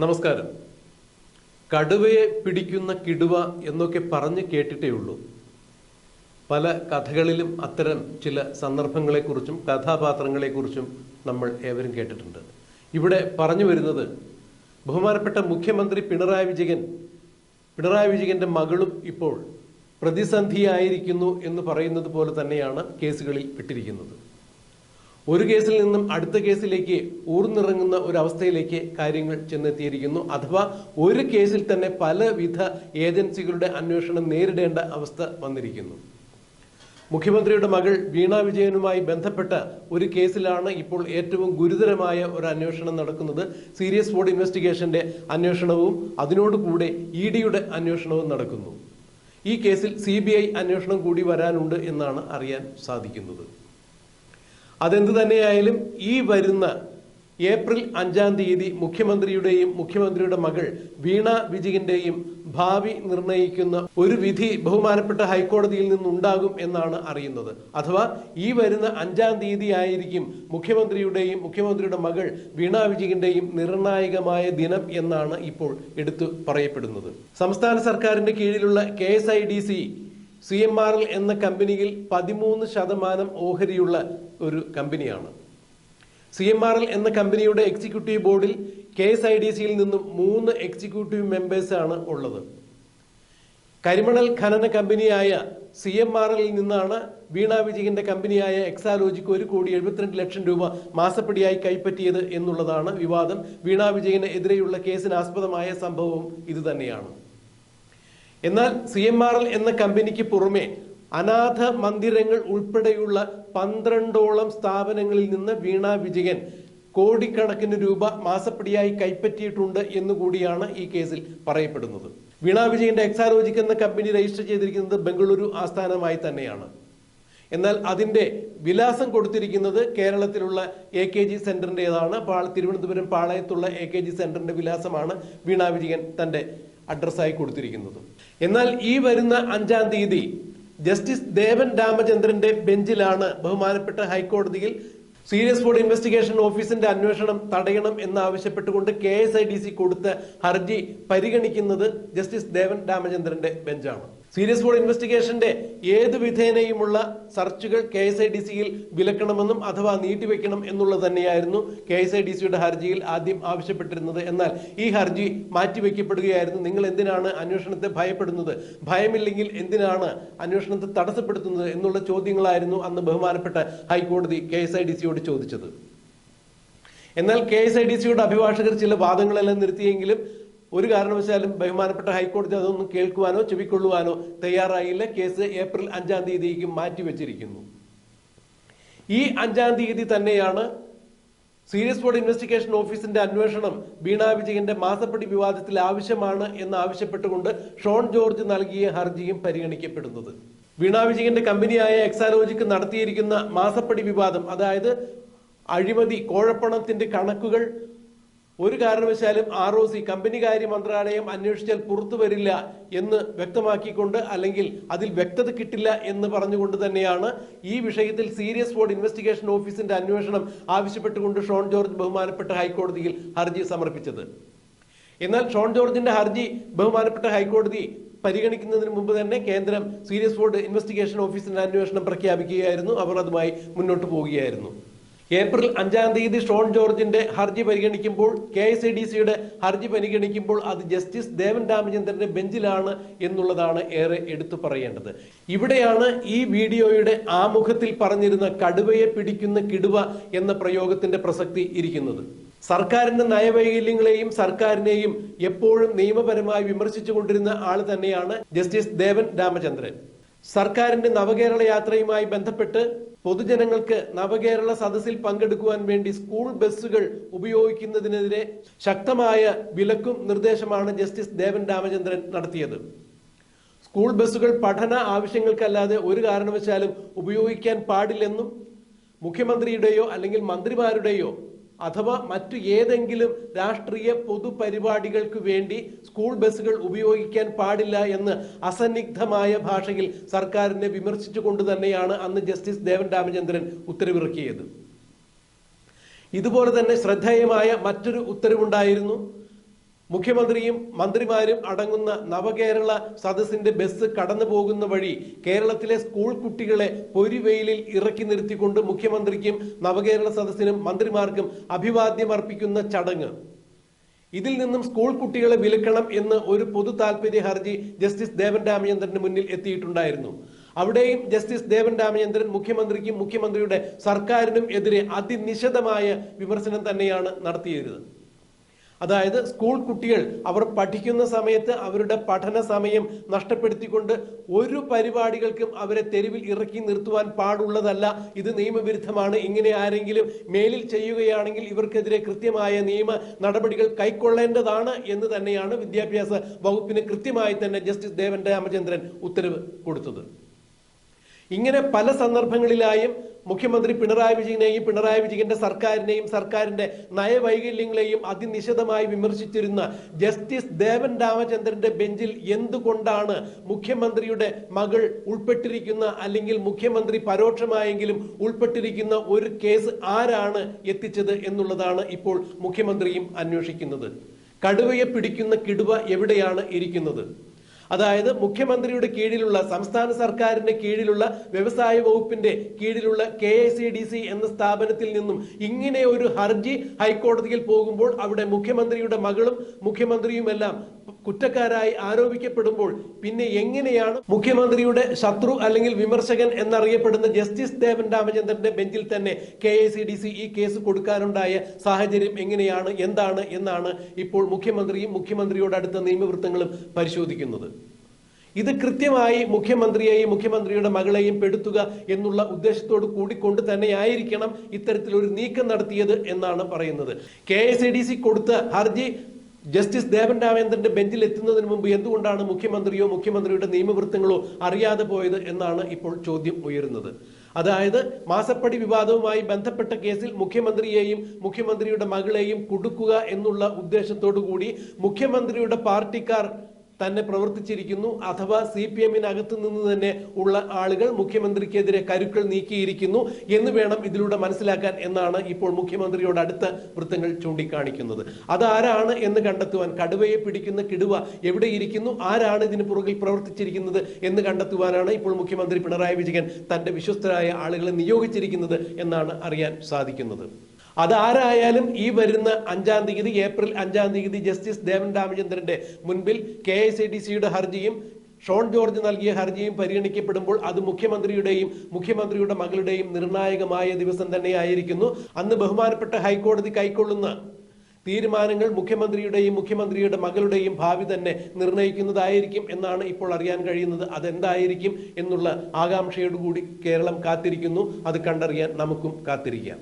നമസ്കാരം. കടുവയെ പിടിക്കുന്ന കിടുവ എന്നൊക്കെ പറഞ്ഞ് കേട്ടിട്ടേ ഉള്ളൂ പല കഥകളിലും അത്തരം ചില സന്ദർഭങ്ങളെക്കുറിച്ചും കഥാപാത്രങ്ങളെക്കുറിച്ചും നമ്മൾ ഏവരും കേട്ടിട്ടുണ്ട്. ഇവിടെ പറഞ്ഞു വരുന്നത് ബഹുമാനപ്പെട്ട മുഖ്യമന്ത്രി പിണറായി വിജയൻ പിണറായി വിജയന്റെ മകളും ഇപ്പോൾ പ്രതിസന്ധിയായിരിക്കുന്നു എന്ന് പറയുന്നത് പോലെ തന്നെയാണ് കേസുകളിൽ പെട്ടിരിക്കുന്നത് ഒരു കേസിൽ നിന്നും അടുത്ത കേസിലേക്ക് ഊർന്നിറങ്ങുന്ന ഒരു അവസ്ഥയിലേക്ക് കാര്യങ്ങൾ ചെന്നെത്തിയിരിക്കുന്നു. അഥവാ ഒരു കേസിൽ തന്നെ പലവിധ ഏജൻസികളുടെ അന്വേഷണം നേരിടേണ്ട അവസ്ഥ വന്നിരിക്കുന്നു. മുഖ്യമന്ത്രിയുടെ മകൾ വീണ വിജയനുമായി ബന്ധപ്പെട്ട ഒരു കേസിലാണ് ഇപ്പോൾ ഏറ്റവും ഗുരുതരമായ ഒരു അന്വേഷണം നടക്കുന്നത്. സീരിയസ് ബോർഡ് ഇൻവെസ്റ്റിഗേഷന്റെ അന്വേഷണവും അതിനോടുകൂടെ ഇ ഡിയുടെ അന്വേഷണവും നടക്കുന്നു. ഈ കേസിൽ സി അന്വേഷണം കൂടി വരാനുണ്ട് എന്നാണ് അറിയാൻ സാധിക്കുന്നത്. അതെന്ത് തന്നെയായാലും ഈ വരുന്ന ഏപ്രിൽ അഞ്ചാം തീയതി മുഖ്യമന്ത്രിയുടെയും മുഖ്യമന്ത്രിയുടെ മകൾ വീണ വിജയന്റെയും ഭാവി നിർണയിക്കുന്ന ഒരു വിധി ബഹുമാനപ്പെട്ട ഹൈക്കോടതിയിൽ നിന്നുണ്ടാകും എന്നാണ് അറിയുന്നത്. അഥവാ ഈ വരുന്ന അഞ്ചാം തീയതി ആയിരിക്കും മുഖ്യമന്ത്രിയുടെയും മുഖ്യമന്ത്രിയുടെ മകൾ വീണ വിജയന്റെയും നിർണായകമായ ദിനം എന്നാണ് ഇപ്പോൾ എടുത്തു പറയപ്പെടുന്നത്. സംസ്ഥാന സർക്കാരിന്റെ കീഴിലുള്ള K C M R L എന്ന കമ്പനിയിൽ പതിമൂന്ന് ശതമാനം ഓഹരിയുള്ള ഒരു കമ്പനിയാണ്. സി എം ആർ എൽ എന്ന കമ്പനിയുടെ എക്സിക്യൂട്ടീവ് ബോർഡിൽ കെ എസ് ഐ ഡി സിയിൽ നിന്നും മൂന്ന് എക്സിക്യൂട്ടീവ് മെമ്പേഴ്സാണ് ഉള്ളത്. കരിമണൽ ഖനന കമ്പനിയായ സി എം ആർ എല്ലിൽ നിന്നാണ് വീണ വിജയന്റെ കമ്പനിയായ എക്സാലോജിക്ക് ഒരു കോടി എഴുപത്തിരണ്ട് ലക്ഷം രൂപ മാസപ്പടിയായി കൈപ്പറ്റിയത് എന്നുള്ളതാണ് വിവാദം. വീണ വിജയന് എതിരെയുള്ള കേസിന് ആസ്പദമായ സംഭവവും ഇത് തന്നെയാണ് എന്നാൽ സി എം ആർ എൽ എന്ന കമ്പനിക്ക് പുറമെ അനാഥ മന്ദിരങ്ങൾ ഉൾപ്പെടെയുള്ള പന്ത്രണ്ടോളം സ്ഥാപനങ്ങളിൽ നിന്ന് വീണ വിജയൻ കോടിക്കണക്കിന് രൂപ മാസപ്പടിയായി കൈപ്പറ്റിയിട്ടുണ്ട് എന്നുകൂടിയാണ് ഈ കേസിൽ പറയപ്പെടുന്നത്. വീണ വിജയന്റെ എക്സാലോജിക് എന്ന കമ്പനി രജിസ്റ്റർ ചെയ്തിരിക്കുന്നത് ബംഗളൂരു ആസ്ഥാനമായി തന്നെയാണ്. എന്നാൽ അതിന്റെ വിലാസം കൊടുത്തിരിക്കുന്നത് കേരളത്തിലുള്ള എ കെ ജി സെന്ററിന്റെതാണ് പാള തിരുവനന്തപുരം പാളയത്തുള്ള എ കെ ജി സെന്ററിന്റെ വിലാസമാണ് വീണ വിജയൻ തന്റെ അഡ്രസ്സായി കൊടുത്തിരിക്കുന്നത്. എന്നാൽ ഈ വരുന്ന അഞ്ചാം തീയതി ജസ്റ്റിസ് ദേവൻ രാമചന്ദ്രന്റെ ബെഞ്ചിലാണ് ബഹുമാനപ്പെട്ട ഹൈക്കോടതിയിൽ സീരിയസ് ഫുഡ് ഇൻവെസ്റ്റിഗേഷൻ ഓഫീസിന്റെ അന്വേഷണം തടയണം എന്നാവശ്യപ്പെട്ടുകൊണ്ട് K S I D C കൊടുത്ത ഹർജി പരിഗണിക്കുന്നത് ജസ്റ്റിസ് ദേവൻ രാമചന്ദ്രന്റെ ബെഞ്ചാണ്. സീരിയസ് ബോർഡ് ഇൻവെസ്റ്റിഗേഷന്റെ ഏത് വിധേനയുമുള്ള സർച്ചുകൾ കെ എസ് ഐ ഡി സിയിൽ വിലക്കണമെന്നും അഥവാ നീട്ടിവെക്കണം എന്നുള്ളത് തന്നെയായിരുന്നു കെ എസ് ഐ ഡി സിയുടെ ഹർജിയിൽ ആദ്യം ആവശ്യപ്പെട്ടിരുന്നത്. എന്നാൽ ഈ ഹർജി മാറ്റിവെക്കപ്പെടുകയായിരുന്നു. നിങ്ങൾ എന്തിനാണ് അന്വേഷണത്തെ ഭയപ്പെടുന്നത്? ഭയമില്ലെങ്കിൽ എന്തിനാണ് അന്വേഷണത്തെ തടസ്സപ്പെടുത്തുന്നത് എന്നുള്ള ചോദ്യങ്ങളായിരുന്നു അന്ന് ബഹുമാനപ്പെട്ട ഹൈക്കോടതി കെ എസ് ഐ ഡി സിയോട് ചോദിച്ചത്. എന്നാൽ കെ എസ് ഐ ഡി സിയുടെ അഭിഭാഷകർ ചില വാദങ്ങളെല്ലാം നിർത്തിയെങ്കിലും ഒരു കാരണവശാലും ബഹുമാനപ്പെട്ട ഹൈക്കോടതി അതൊന്നും കേൾക്കുവാനോ ചെവിക്കൊള്ളുവാനോ തയ്യാറായില്ല. കേസ് ഏപ്രിൽ അഞ്ചാം തീയതിക്ക് മാറ്റിവെച്ചിരിക്കുന്നു. ഈ അഞ്ചാം തീയതി തന്നെയാണ് സീരിയസ് ബോർഡ് ഇൻവെസ്റ്റിഗേഷൻ ഓഫീസിന്റെ അന്വേഷണം വീണ വിജയന്റെ മാസപ്പടി വിവാദത്തിൽ ആവശ്യമാണ് എന്ന് ആവശ്യപ്പെട്ടുകൊണ്ട് ഷോൺ ജോർജ് നൽകിയ ഹർജിയും പരിഗണിക്കപ്പെടുന്നത്. വീണ വിജയന്റെ കമ്പനിയായ എക്സാലോജിക്ക് നടത്തിയിരിക്കുന്ന മാസപ്പടി വിവാദം അതായത് അഴിമതി കോഴപ്പണത്തിന്റെ കണക്കുകൾ ഒരു കാരണവശാലും ആർ ഒ സി കമ്പനികാര്യ മന്ത്രാലയം അന്വേഷിച്ചാൽ പുറത്തു വരില്ല എന്ന് വ്യക്തമാക്കിക്കൊണ്ട് അല്ലെങ്കിൽ അതിൽ വ്യക്തത കിട്ടില്ല എന്ന് പറഞ്ഞുകൊണ്ട് തന്നെയാണ് ഈ വിഷയത്തിൽ സീരിയസ് ബോർഡ് ഇൻവെസ്റ്റിഗേഷൻ ഓഫീസിന്റെ അന്വേഷണം ആവശ്യപ്പെട്ടുകൊണ്ട് ഷോൺ ജോർജ് ബഹുമാനപ്പെട്ട ഹൈക്കോടതിയിൽ ഹർജി സമർപ്പിച്ചത്. എന്നാൽ ഷോൺ ജോർജിന്റെ ഹർജി ബഹുമാനപ്പെട്ട ഹൈക്കോടതി പരിഗണിക്കുന്നതിന് മുമ്പ് തന്നെ കേന്ദ്രം സീരിയസ് ബോർഡ് ഇൻവെസ്റ്റിഗേഷൻ ഓഫീസിന്റെ അന്വേഷണം പ്രഖ്യാപിക്കുകയായിരുന്നു. അവർ അതുമായി മുന്നോട്ട് പോവുകയായിരുന്നു. ഏപ്രിൽ അഞ്ചാം തീയതി ഷോൺ ജോർജിന്റെ ഹർജി പരിഗണിക്കുമ്പോൾ കെ എസ് ഡി സിയുടെ ഹർജി പരിഗണിക്കുമ്പോൾ അത് ജസ്റ്റിസ് ദേവൻ രാമചന്ദ്രന്റെ ബെഞ്ചിലാണ് എന്നുള്ളതാണ് ഏറെ എടുത്തു പറയേണ്ടത്. ഇവിടെയാണ് ഈ വീഡിയോയുടെ ആമുഖത്തിൽ പറഞ്ഞിരുന്ന കടുവയെ പിടിക്കുന്ന കിടുവ എന്ന പ്രയോഗത്തിന്റെ പ്രസക്തി ഇരിക്കുന്നത്. സർക്കാരിന്റെ നയവൈകല്യങ്ങളെയും സർക്കാരിനെയും എപ്പോഴും നിയമപരമായി വിമർശിച്ചുകൊണ്ടിരുന്ന ആൾ തന്നെയാണ് ജസ്റ്റിസ് ദേവൻ രാമചന്ദ്രൻ. സർക്കാരിന്റെ നവകേരള യാത്രയുമായി ബന്ധപ്പെട്ട് പൊതുജനങ്ങൾക്ക് നവകേരള സദസ്സിൽ പങ്കെടുക്കുവാൻ വേണ്ടി സ്കൂൾ ബസ്സുകൾ ഉപയോഗിക്കുന്നതിനെതിരെ ശക്തമായ വിലക്കും നിർദ്ദേശമാണ് ജസ്റ്റിസ് ദേവൻ രാമചന്ദ്രൻ നടത്തിയത്. സ്കൂൾ ബസ്സുകൾ പഠന ആവശ്യങ്ങൾക്കല്ലാതെ ഒരു കാരണവശാലും ഉപയോഗിക്കാൻ പാടില്ലെന്നും മുഖ്യമന്ത്രിയുടെയോ അല്ലെങ്കിൽ മന്ത്രിമാരുടെയോ അഥവാ മറ്റു ഏതെങ്കിലും രാഷ്ട്രീയ പൊതുപരിപാടികൾക്ക് വേണ്ടി സ്കൂൾ ബസ്സുകൾ ഉപയോഗിക്കാൻ പാടില്ല എന്ന് അസന്നിഗ്ധമായ ഭാഷയിൽ സർക്കാരിനെ വിമർശിച്ചുകൊണ്ട് തന്നെയാണ് അന്ന് ജസ്റ്റിസ് ദേവൻ രാമചന്ദ്രൻ ഉത്തരവിറക്കിയത്. ഇതുപോലെ തന്നെ ശ്രദ്ധേയമായ മറ്റൊരു ഉത്തരവുണ്ടായിരുന്നു. മുഖ്യമന്ത്രിയും മന്ത്രിമാരും അടങ്ങുന്ന നവകേരള സദസ്സിന്റെ ബസ് കടന്നു പോകുന്ന വഴി കേരളത്തിലെ സ്കൂൾ കുട്ടികളെ പൊരിവെയിലിൽ ഇറക്കി നിർത്തിക്കൊണ്ട് മുഖ്യമന്ത്രിക്കും നവകേരള സദസ്സിനും മന്ത്രിമാർക്കും അഭിവാദ്യം അർപ്പിക്കുന്ന ചടങ്ങ്. ഇതിൽ നിന്നും സ്കൂൾ കുട്ടികളെ വിലക്കണം എന്ന് ഒരു പൊതു താൽപര്യ ഹർജി ജസ്റ്റിസ് ദേവൻ രാമചന്ദ്രന് മുന്നിൽ എത്തിയിട്ടുണ്ടായിരുന്നു. അവിടെയും ജസ്റ്റിസ് ദേവൻ രാമചന്ദ്രൻ മുഖ്യമന്ത്രിക്കും മുഖ്യമന്ത്രിയുടെ സർക്കാരിനും എതിരെ അതിനിശിതമായ വിമർശനം തന്നെയാണ് നടത്തിയത് അതായത് സ്കൂൾ കുട്ടികൾ അവർ പഠിക്കുന്ന സമയത്ത് അവരുടെ പഠന സമയം നഷ്ടപ്പെടുത്തിക്കൊണ്ട് ഒരു പരിപാടികൾക്കും അവരെ തെരുവിൽ ഇറക്കി നിർത്തുവാൻ പാടുള്ളതല്ല. ഇത് നിയമവിരുദ്ധമാണ്. ഇങ്ങനെ ആരെങ്കിലും മേലിൽ ചെയ്യുകയാണെങ്കിൽ ഇവർക്കെതിരെ കൃത്യമായ നിയമ നടപടികൾ കൈക്കൊള്ളേണ്ടതാണ് എന്ന് തന്നെയാണ് വിദ്യാഭ്യാസ വകുപ്പിന് കൃത്യമായി തന്നെ ജസ്റ്റിസ് ദേവൻ രാമചന്ദ്രൻ ഉത്തരവ് കൊടുത്തത്. ഇങ്ങനെ പല സന്ദർഭങ്ങളിലായും മുഖ്യമന്ത്രി പിണറായി വിജയനെയും പിണറായി വിജയന്റെ സർക്കാരിനെയും സർക്കാരിന്റെ നയവൈകല്യങ്ങളെയും അതിനിശിതമായി വിമർശിച്ചിരുന്ന ജസ്റ്റിസ് ദേവൻ രാമചന്ദ്രന്റെ ബെഞ്ചിൽ എന്തുകൊണ്ടാണ് മുഖ്യമന്ത്രിയുടെ മകൾ ഉൾപ്പെട്ടിരിക്കുന്ന അല്ലെങ്കിൽ മുഖ്യമന്ത്രി പരോക്ഷമായെങ്കിലും ഉൾപ്പെട്ടിരിക്കുന്ന ഒരു കേസ് ആരാണ് എത്തിച്ചത് എന്നുള്ളതാണ് ഇപ്പോൾ മുഖ്യമന്ത്രിയും അന്വേഷിക്കുന്നത്. കടുവയെ പിടിക്കുന്ന കിടുവ എവിടെയാണ് ഇരിക്കുന്നത്? അതായത് മുഖ്യമന്ത്രിയുടെ കീഴിലുള്ള സംസ്ഥാന സർക്കാരിന്റെ കീഴിലുള്ള വ്യവസായ വകുപ്പിന്റെ കീഴിലുള്ള കെ എന്ന സ്ഥാപനത്തിൽ നിന്നും ഇങ്ങനെ ഒരു ഹർജി ഹൈക്കോടതിയിൽ പോകുമ്പോൾ അവിടെ മുഖ്യമന്ത്രിയുടെ മകളും മുഖ്യമന്ത്രിയുമെല്ലാം കുറ്റക്കാരായി ആരോപിക്കപ്പെടുമ്പോൾ പിന്നെ എങ്ങനെയാണ് മുഖ്യമന്ത്രിയുടെ ശത്രു അല്ലെങ്കിൽ വിമർശകൻ എന്നറിയപ്പെടുന്ന ജസ്റ്റിസ് ദേവൻ രാമചന്ദ്രന്റെ ബെഞ്ചിൽ തന്നെ കെ ഈ കേസ് കൊടുക്കാനുണ്ടായ സാഹചര്യം എങ്ങനെയാണ് എന്താണ് എന്നാണ് ഇപ്പോൾ മുഖ്യമന്ത്രിയും മുഖ്യമന്ത്രിയോട് അടുത്ത നിയമവൃത്തങ്ങളും പരിശോധിക്കുന്നത്. ഇത് കൃത്യമായി മുഖ്യമന്ത്രിയെയും മുഖ്യമന്ത്രിയുടെ മകളെയും പെടുത്തുക എന്നുള്ള ഉദ്ദേശത്തോട് കൂടിക്കൊണ്ട് തന്നെയായിരിക്കണം ഇത്തരത്തിലൊരു നീക്കം നടത്തിയത് എന്നാണ് പറയുന്നത്. കെ എസ് ഡി സി കൊടുത്ത ഹർജി ജസ്റ്റിസ് ദേവൻ രാമേന്ദ്രന്റെ ബെഞ്ചിൽ എത്തുന്നതിന് മുമ്പ് എന്തുകൊണ്ടാണ് മുഖ്യമന്ത്രിയോ മുഖ്യമന്ത്രിയുടെ നിയമവൃത്തങ്ങളോ അറിയാതെ പോയത് എന്നാണ് ഇപ്പോൾ ചോദ്യം ഉയരുന്നത്. അതായത് മാസപ്പടി വിവാദവുമായി ബന്ധപ്പെട്ട കേസിൽ മുഖ്യമന്ത്രിയെയും മുഖ്യമന്ത്രിയുടെ മകളെയും കുടുക്കുക എന്നുള്ള ഉദ്ദേശത്തോടു കൂടി മുഖ്യമന്ത്രിയുടെ പാർട്ടിക്കാർ തന്നെ പ്രവർത്തിച്ചിരിക്കുന്നു അഥവാ സി പി എമ്മിനകത്ത് നിന്ന് തന്നെ ഉള്ള ആളുകൾ മുഖ്യമന്ത്രിക്കെതിരെ കരുക്കൾ നീക്കിയിരിക്കുന്നു എന്ന് വേണം ഇതിലൂടെ മനസ്സിലാക്കാൻ എന്നാണ് ഇപ്പോൾ മുഖ്യമന്ത്രിയോട് അടുത്ത വൃത്തങ്ങൾ ചൂണ്ടിക്കാണിക്കുന്നത്. അതാരാണ് എന്ന് കണ്ടെത്തുവാൻ കടുവയെ പിടിക്കുന്ന കിടുവ എവിടെ ഇരിക്കുന്നു? ആരാണ് ഇതിന് പുറകിൽ പ്രവർത്തിച്ചിരിക്കുന്നത് എന്ന് കണ്ടെത്തുവാനാണ് ഇപ്പോൾ മുഖ്യമന്ത്രി പിണറായി വിജയൻ തന്റെ വിശ്വസ്തരായ ആളുകളെ നിയോഗിച്ചിരിക്കുന്നത് എന്നാണ് അറിയാൻ സാധിക്കുന്നത്. അതാരായാലും ഈ വരുന്ന അഞ്ചാം തീയതി ഏപ്രിൽ അഞ്ചാം തീയതി ജസ്റ്റിസ് ദേവൻ രാമചന്ദ്രന്റെ മുൻപിൽ കെ എസ് ഐ ടി സിയുടെ ഹർജിയും ഷോൺ ജോർജ് നൽകിയ ഹർജിയും പരിഗണിക്കപ്പെടുമ്പോൾ അത് മുഖ്യമന്ത്രിയുടെയും മുഖ്യമന്ത്രിയുടെ മകളുടെയും നിർണായകമായ ദിവസം തന്നെയായിരിക്കുന്നു. അന്ന് ബഹുമാനപ്പെട്ട ഹൈക്കോടതി കൈക്കൊള്ളുന്ന തീരുമാനങ്ങൾ മുഖ്യമന്ത്രിയുടെയും മുഖ്യമന്ത്രിയുടെ മകളുടെയും ഭാവി തന്നെ നിർണയിക്കുന്നതായിരിക്കും എന്നാണ് ഇപ്പോൾ അറിയാൻ കഴിയുന്നത്. അതെന്തായിരിക്കും എന്നുള്ള ആകാംക്ഷയോടുകൂടി കേരളം കാത്തിരിക്കുന്നു. അത് കണ്ടറിയാൻ നമുക്കും കാത്തിരിക്കാം.